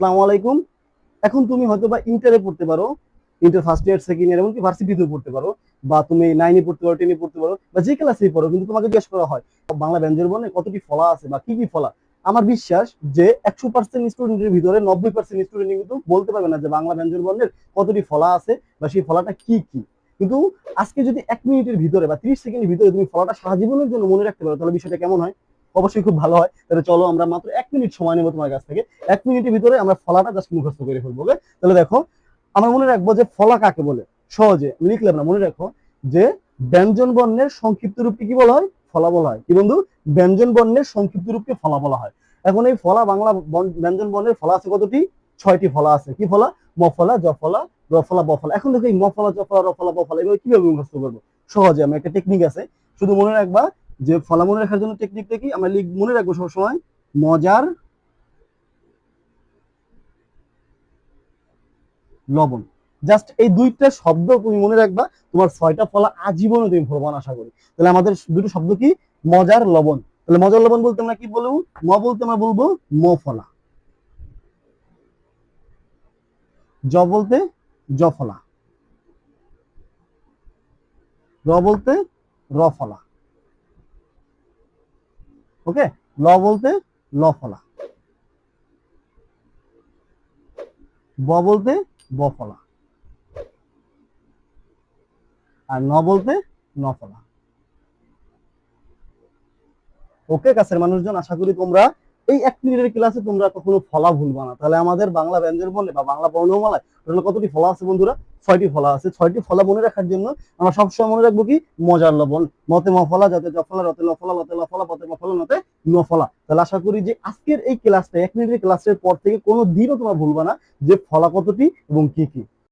আসসালামু আলাইকুম। এখন তুমি হয়তো বা ইন্টারে পড়তে পারো inter first year second year এমনকি ভার্সিটিতেও পড়তে পারো, বা তুমি নাইনে পড়তে পারো টেনে পড়তে পারো, বা যে ক্লাসেই পড়ো, কিন্তু তোমাকে জিজ্ঞেস করা হয়, বাংলা ব্যঞ্জন বর্ণে কতটি ফলা আছে, বা কি কি ফলা? আমার বিশ্বাস যে একশো পার্সেন্ট স্টুডেন্টের ভিতরে নব্বই পার্সেন্ট স্টুডেন্ট কিন্তু বলতে পারবে না যে বাংলা ব্যঞ্জন বর্ণের কতটি ফলা আছে, বা সেই ফলাটা কি কি। কিন্তু আজকে যদি এক মিনিটের ভিতরে বা ত্রিশ সেকেন্ডের ভিতরে তুমি ফলাটা সারা জীবনের জন্য মনে রাখতে পারো, তাহলে বিষয়টা কেমন হয়? অবশ্যই খুব ভালো হয়। তাহলে চলো আমরা মাত্র এক মিনিট সময় নেব তোমার কাছ থেকে। এক মিনিটের ভিতরে আমরা ফলাটা জাস্ট মুখস্থ করে ফেলব? তাহলে দেখো, আমরা মনে রাখব যে ফলা কাকে বলে? সহজে লিখলাম না, মনে রাখো যে ব্যঞ্জন বর্ণের সংক্ষিপ্ত রূপকে কি বলা হয়? ফলা বলা হয়। কি বন্ধু? ব্যঞ্জন বর্ণের সংক্ষিপ্ত রূপকে ফলা বলা হয়। এখন এই ফলা বাংলা ব্যঞ্জন বর্ণের ফলা আছে কতটি? ছয়টি ফলা আছে। কি ফলা? মফলা জফলা রফলা বফলা এখন দেখো এই মফলা জফলা রফলা বফলা এগুলো কীভাবে মুখস্থ করব? সহজে, আমি একটা টেকনিক আছে। শুধু মনে রাখবা যে ফলা মনে রাখার জন্য টেকনিকটা কি? আমরা মনে রাখব সবসময় মজার লবণ। জাস্ট এই দুইটা শব্দ তুমি মনে রাখবা, তোমার ছয়টা ফলা আজীবনে তুমি ভরবান আশা করি। তাহলে আমাদের দুটো শব্দ কি? মজার লবণ। তাহলে মজার লবণ বলতে আমরা কি বলব? ম বলতে আমরা বলব ম ফলা। জ বলতে জ ফলা। র বলতে র ফলা। ওকে? ল বলতে ল ফলা। ব বলতে ব ফলা। আর ন বলতে ন ফলা। ওকে, কাছের মানুষজন? আশা করি তোমরা এই এক মিনিটের ক্লাসে তোমরা কখনো ফলা ভুলবা না। তাহলে আমাদের বাংলা ব্যঞ্জন বলে বা বাংলা বর্ণমালায় কতটি ফলা আছে বন্ধুরা? ছয়টি ফলা আছে। ছয়টি ফলা মনে রাখার জন্য আমরা সবসময় মনে রাখব কি? মজার লবণ। মতে মফলা যাতে জফলা রতে লফলা লতে লফলা পতে মফলা নতে নফলা তাহলে আশা করি যে আজকের এই ক্লাসটা, এক মিনিটের ক্লাসের পর থেকে কোনো দিনও তোমরা ভুলবা না যে ফলা কতটি এবং কি কি।